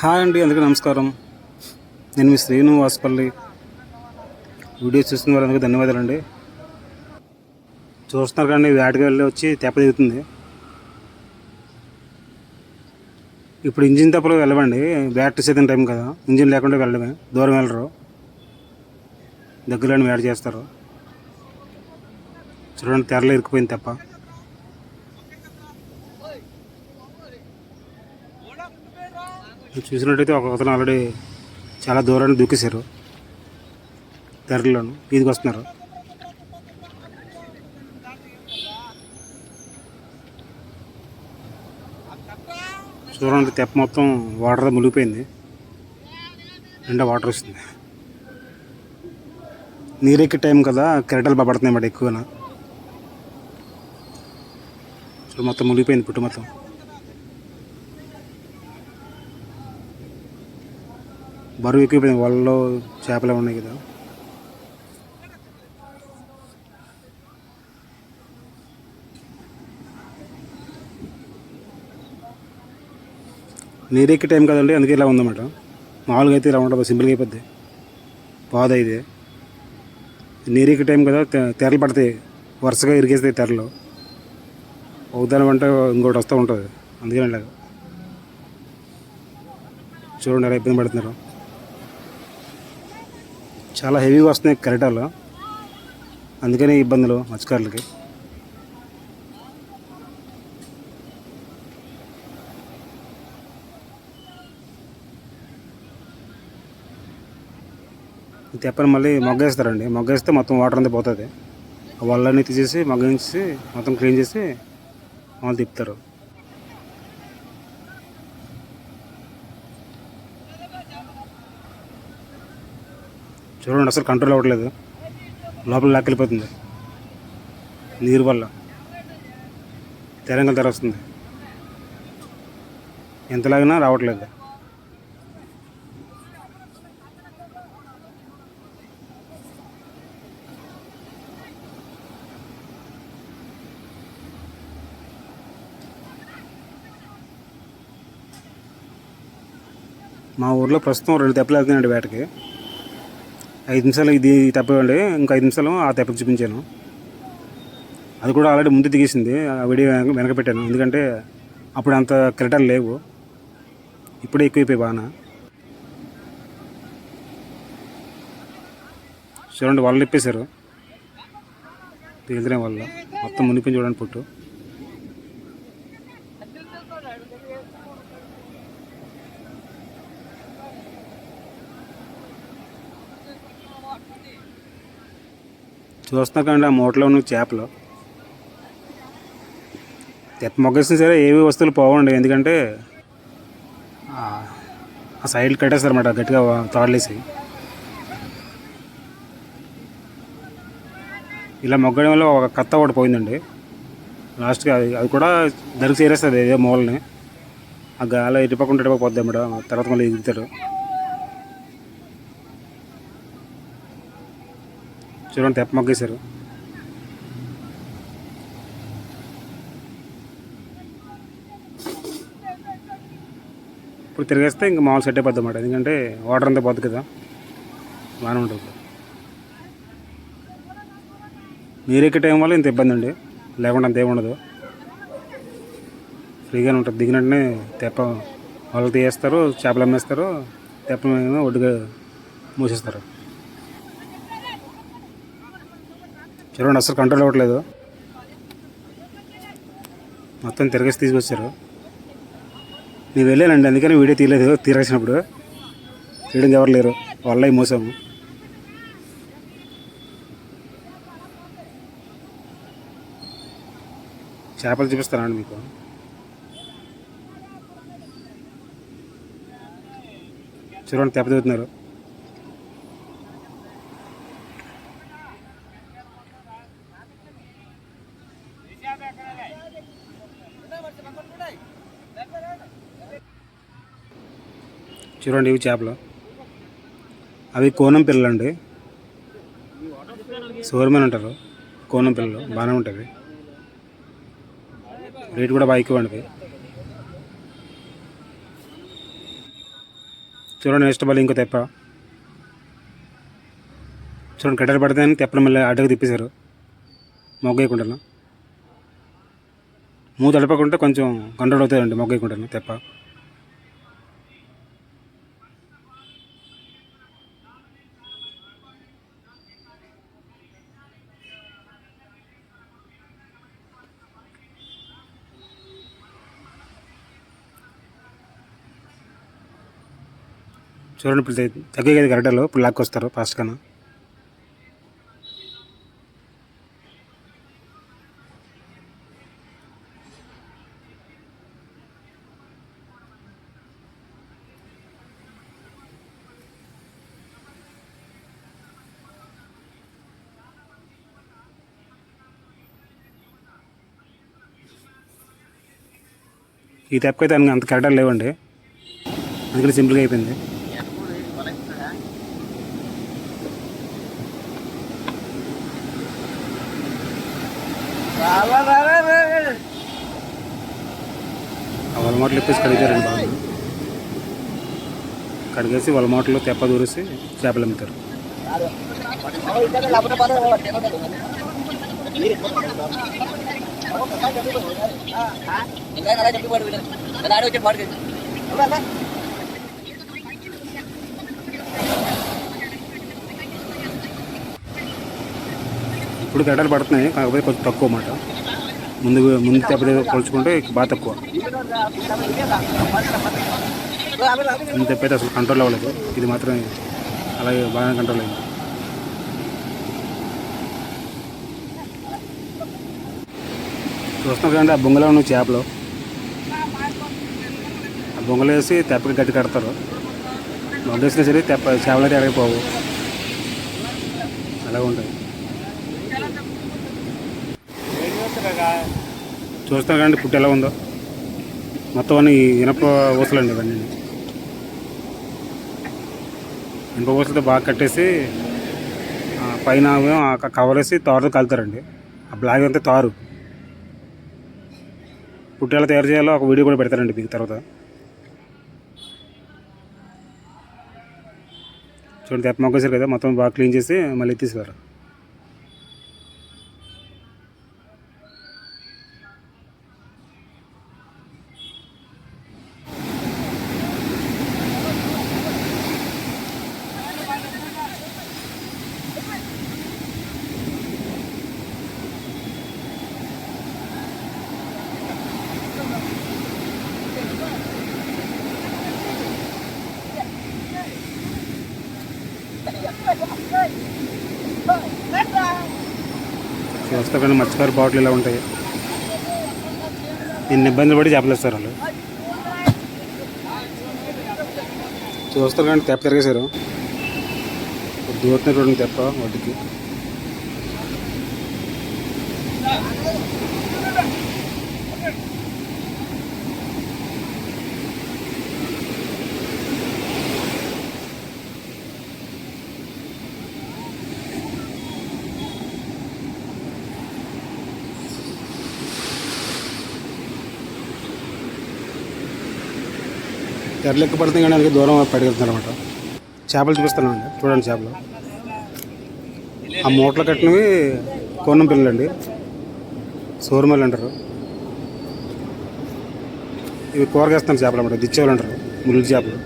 Hi అండి అందరికీ నమస్కారం. నేను మీ శ్రీను వాసుపల్లి. వీడియో చూస్తున్న వారందరికీ ధన్యవాదాలండి. చూస్తున్నారు కానీ వేటకి వెళ్ళి వచ్చి తెప్ప దిగుతుంది. ఇప్పుడు ఇంజిన్ తెప్పలు వెళ్ళవండి బ్యాటరీ సీజన్ టైం కదా. ఇంజిన్ లేకుండా వెళ్ళడమే దూరం వెళ్ళరు. దగ్గరలోనే వేట చేస్తారు. చూడండి తెరలు ఇరుక్కుపోయింది తెప్ప. చూసినట్టయితే ఒక అతను ఆల్రెడీ చాలా దూరాన్ని దూకేశారు. తెరలోను ఈదికి వస్తున్నారు. చూడండి తెప్ప మొత్తం వాటర్ మునిగిపోయింది. నిండా వాటర్ వస్తుంది. నీరెక్కి టైం కదా కెరటలు పడుతున్నాయి మాట ఎక్కువన మొత్తం మునిగిపోయింది పుట్టు మొత్తం. బరువు ఎక్కిపోయింది వాళ్ళలో చేపలు ఉన్నాయి కదా. నీరెక్కి టైం కదండి అందుకే ఇలా ఉందన్నమాట. మామూలుగా అయితే ఇలా ఉండదు సింపుల్గా అయిపోద్ది. బాధ ఇది. నీరెక్కి టైం కదా తె- తెరలు పడతాయి. వరుసగా ఇరిగేస్తాయి తెరలు. ఒకదాని అంటే ఇంకోటి వస్తూ ఉంటుంది. అందుకని ఇలాగ చూడండి ఎలా ఇబ్బంది పడుతున్నారు. చాలా హెవీగా వస్తున్నాయి కెరటాలు. అందుకని ఇబ్బందులు మత్స్యకారులకి. తెప్పని మళ్ళీ మొగ్గేస్తారండి. మొగ్గేస్తే మొత్తం వాటర్ అంతా పోతుంది. ఆ తీసేసి మగ్గించి మొత్తం క్లీన్ చేసి వాళ్ళు తిప్పుతారు. చూడండి అసలు కంట్రోల్ అవ్వట్లేదు. లోపల లాక్కెళ్ళిపోతుంది నీరు వల్ల. తెరంగా ధర వస్తుంది. ఎంతలాగినా రావట్లేదు. మా ఊర్లో ప్రస్తుతం రెండు తెప్పలు వెళ్తున్నాయండి వేటకి. ఐదు నిమిషాలు ఇది తప్పండి ఇంకా ఐదు నిమిషాలు ఆ తెప్పకి చూపించాను. అది కూడా ఆల్రెడీ ముందు దిగేసింది. ఆ వీడియో వెనక వెనక పెట్టాను. ఎందుకంటే అప్పుడు అంత కెరటాలు లేవు. ఇప్పుడే ఎక్కువైపోయి బాగా. చూడండి వాళ్ళు ఇప్పేశారు దిగుతున్న వల్ల మొత్తం మునిపోయి చూడండి పుట్టు. చూస్తున్నాకండి ఆ మూటలో ఉన్న చేపలు. తెప్ప మొగ్గేసినా సరే ఏవి వస్తువులు పోవండి ఎందుకంటే ఆ సైడ్ కట్టేస్తారు కట్టేస్తారన్నమాట గట్టిగా తాడలేసి ఇలా మొగ్గడం వల్ల ఒక కత్త ఒకటి పోయిందండి. లాస్ట్గా అది అది కూడా దరికి చేరేస్తుంది ఏదో మూలని. ఆ గాలి ఇటుపక్కన ఇటుపక్క పోద్ది మేడం తర్వాత మళ్ళీ ఎగుతారు చూడండి తెప్ప మొగ్గేశారు. ఇప్పుడు తిరిగేస్తే ఇంకా మామూలు సెట్ అయిపోద్ది అన్నమాట. ఎందుకంటే వాటర్ అంతా పోద్ది కదా. బాగానే ఉంటుంది మీరు ఎక్కే టైం వల్ల ఇంత ఇబ్బంది అండి. లేకుండా అంత ఏముండదు ఫ్రీగానే ఉంటుంది. దిగిన వెంటనే తెప్ప వాళ్ళు తీయేస్తారు చేపలు అమ్మేస్తారు. తెప్ప మీద ఒడ్డుగా మూసేస్తారు. చూడండి అసలు కంట్రోల్ అవ్వట్లేదు. మొత్తం తిరగేసి తీసుకొచ్చారు. నేను వెళ్ళానండి అందుకని వీడియో తీయలేదు. తీరాల్సినప్పుడు తీయడం ఎవరు లేరు. వాళ్ళే మోసాము చేపలు చూపిస్తానండి మీకు? చూడండి తెప్ప దిగుతున్నారు చూడండి ఇవి చేపలు. అవి కోనం పిల్లలు అండి సోరమని అంటారు. కోనం పిల్లలు బాగానే ఉంటుంది రేటు కూడా బాగా ఎక్కువ అండి చూడండి నెక్స్ట్ మళ్ళీ ఇంకో తెప్ప. చూడండి కట్టెలు పడితే తెప్పలు మళ్ళీ అడ్డకు తిప్పేశారు. మొగ్గేయకుండా మూత అడపకుంటే కొంచెం కంట్రోల్ అవుతుందండి మొగ్గేయకుండా తెప్ప. చూడండి ఇప్పుడు తగ్గే కదా గరడలు ఇప్పుడు లాక్కొస్తారు ఫాస్ట్ కన్నా ఈ తెప్పకైతే అంత కరెక్ట్గా లేవండి. అందుకని సింపుల్గా అయిపోయింది. ఆ వాళ్ళ మూటలు ఇప్పేసి కడిగారండి బాగా కడిగేసి వాళ్ళ మూటలో తెప్ప దూరేసి చేపలు అమ్ముతారు ఇప్పుడు గడ్డలు పడుతున్నాయి కాకపోతే కొంచెం తక్కువ మాట ముందు ముందు తెప్ప పోల్చుకుంటే బాగా తక్కువ. ముందు తెప్ప అసలు కంట్రోల్ అవ్వలేదు. ఇది మాత్రం అలాగే బాగా కంట్రోల్ అయింది. చూస్తున్నాం కదండి ఆ బొంగలో ఉన్న చేపలు. ఆ బొంగలు వేసి తెప్పకి గట్టి కడతారు. మొగ్గేసినా సరే తెప్ప చేపలు అయితే ఎరగిపోవు అలా ఉంటుంది. చూస్తారు కానీ పుట్టి ఎలా ఉందో. మొత్తం అన్ని ఇనప ఊసలండి ఇవన్నీ. ఇనప ఊసలతో బాగా కట్టేసి పైన కవర్ వేసి తారుతో కలుతారండి. ఆ బ్లాగ్ అంతా తారు. పుట్టి ఎలా తయారు చేయాలో ఒక వీడియో కూడా పెడతారండి మీకు తర్వాత. చూడండి తెప్ప మొగ్గేసారు కదా మొత్తం బాగా క్లీన్ చేసి మళ్ళీ తీసుకురా బాటిల్స్ కానీ మత్స్యకార బాటిల్ ఇలా ఉంటాయి. నేను ఇబ్బందులు పడి చేపలేదు సార్ వాళ్ళు. చూస్తారు కానీ తెప్ప తిరిగేశారు. దూరం తెప్ప వడ్డీకి వాటికి తెరలెక్క పడుతుంది కానీ అందుకే దూరం పడికెళ్తున్నారు అనమాట చేపలు చూపిస్తానండి చూడండి చేపలు. ఆ మూటలు కట్టినవి కోనం పిల్లలు అండి సోరుమల్లి అంటారు. ఇవి కూరగేస్తాను చేపలు అనమాట దిచ్చేవాళ్ళు అంటారు. ముళ్ళు చేపలు.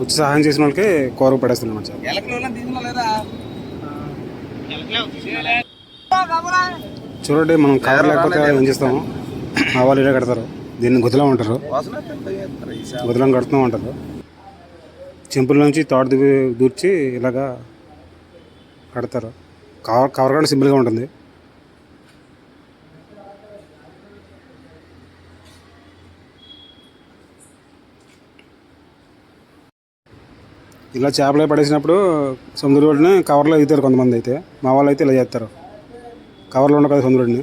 వచ్చి సహాయం చేసిన వాళ్ళకి కూర పడేస్తాను అనమాట చూడండి మనం కవర్ లేకపోతే ఏం చేస్తాము? మా వాళ్ళు ఇలా కడతారు. దీన్ని గుదలం అంటారు. గుదలం కడుతూ ఉంటారు చెంపుల నుంచి తాడు దిగి దూర్చి ఇలాగా కడతారు. కవర్ కవర్ కూడా సింపుల్గా ఉంటుంది. ఇలా చేపలు పడేసినప్పుడు సముద్ర కవర్లో ఎగుతారు కొంతమంది అయితే. మా వాళ్ళు అయితే ఇలా చేస్తారు. కవర్లో ఉండవు కదా సముద్రుడిని